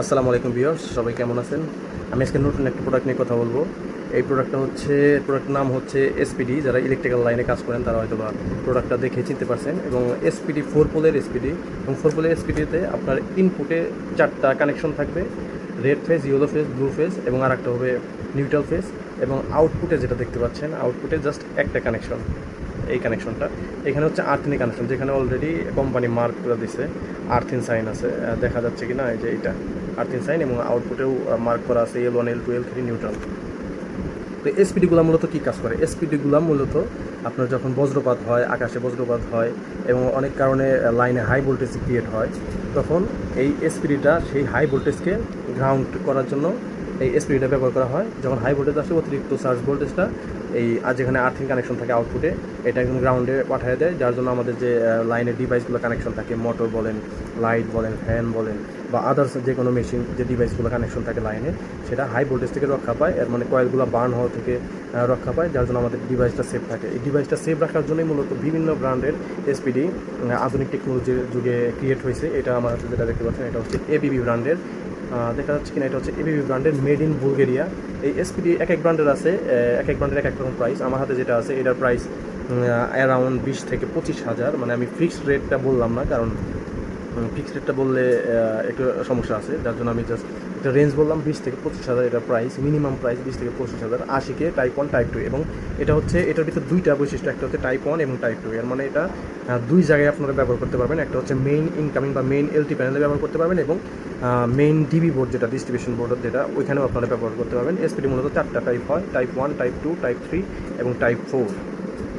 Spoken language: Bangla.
আসসালামু আলাইকুম বিয়র্স সবাই কেমন আছেন? আমি আজকে নতুন একটা প্রোডাক্ট নিয়ে কথা বলব। এই প্রোডাক্টটা হচ্ছে প্রোডাক্টের নাম হচ্ছে এসপিডি যারা ইলেকট্রিক্যাল লাইনে কাজ করেন, তারা হয়তো বা প্রোডাক্টটা দেখে চিনতে পারছেন। এবং এসপিডি ফোর পোলের এসপিডি এবং ফোর পোলের এসপিডিতে আপনার ইনপুটে চারটা কানেকশন থাকবে। Red phase yellow phase blue phase এবং আর একটা হবে নিউট্রাল ফেস এবং আউটপুটে যেটা দেখতে পাচ্ছেন আউটপুটে জাস্ট একটা কানেকশন এই কানেকশনটা এখানে হচ্ছে আর্থিনি কানেকশন যেখানে অলরেডি কোম্পানি মার্ক করে দিছে। আর্থিন সাইন আছে। দেখা যাচ্ছে কি না এই যে এইটা। আর্থিন সাইন এবং আউটপুটেও মার্ক করা আছে L one L two L three neutral তো এসপিডিগুলো মূলত কী কাজ করে? এসপিডিগুলো মূলত আপনার যখন বজ্রপাত হয়, আকাশে বজ্রপাত হয় এবং অনেক কারণে লাইনে হাই ভোল্টেজ ক্রিয়েট হয়, তখন এই এসপিডিটা সেই হাই ভোল্টেজকে গ্রাউন্ড করার জন্য এই এসপিডিটা ব্যবহার করা হয়। যখন হাই ভোল্টেজ আসে, অতিরিক্ত চার্জ ভোল্টেজটা এই আর যেখানে আর্থিং কানেকশন থাকে আউটপুটে এটা একদম গ্রাউন্ডে পাঠিয়ে দেয়। যার জন্য আমাদের যে লাইনের ডিভাইসগুলো কানেকশন থাকে মোটর বলেন লাইট বলেন ফ্যান বলেন, বা আদার্স যে কোনো মেশিন যে ডিভাইসগুলো কানেকশন থাকে লাইনে সেটা হাই ভোল্টেজ থেকে রক্ষা পায়। এর মানে কয়েলগুলো বার্ন হওয়া থেকে রক্ষা পায়, যার জন্য আমাদের ডিভাইসটা সেফ থাকে। এই ডিভাইসটা সেফ রাখার জন্যই মূলত বিভিন্ন ব্র্যান্ডের এসপিডি আধুনিক টেকনোলজির যুগে ক্রিয়েট হয়েছে। এটা আমার যেটা দেখতে পাচ্ছেন, এটা হচ্ছে এবিবি ব্র্যান্ডের দেখা যাচ্ছে কিনা, এটা হচ্ছে এবিবি ব্র্যান্ডের মেড ইন বুলগেরিয়া। এই এসপিডি এক এক ব্র্যান্ডের আছে এক এক ব্র্যান্ডের এক এক রকম প্রাইস আমার হাতে যেটা আছে, এটার প্রাইস অ্যারাউন্ড বিশ থেকে পঁচিশ হাজার। মানে আমি ফিক্সড রেটটা বললাম না, কারণ ফিক্সড রেটটা বললে একটু সমস্যা আছে। যার জন্য আমি জাস্ট একটা রেঞ্জ বললাম, বিশ থেকে পঁচিশ হাজার এটা প্রাইস মিনিমাম প্রাইস বিশ থেকে পঁচিশ হাজার আশিকে টাইপ ওয়ান টাইপ টু এবং এটা হচ্ছে, এটার ভিতরে দুইটা বৈশিষ্ট্য, একটা হচ্ছে টাইপ ওয়ান এবং টাইপ টু এর মানে এটা দুই জায়গায় আপনারা ব্যবহার করতে পারবেন। একটা হচ্ছে মেইন ইনকামিং বা মেইন এলটি প্যানেলে ব্যবহার করতে পারবেন এবং মেইন ডিবি বোর্ড যেটা ডিস্ট্রিবিউশন বোর্ড যেটা ওইখানেও আপনারা ব্যবহার করতে পারবেন। এসপিডি মূলত চারটা টাইপ হয় type one type two type three এবং টাইপ ফোর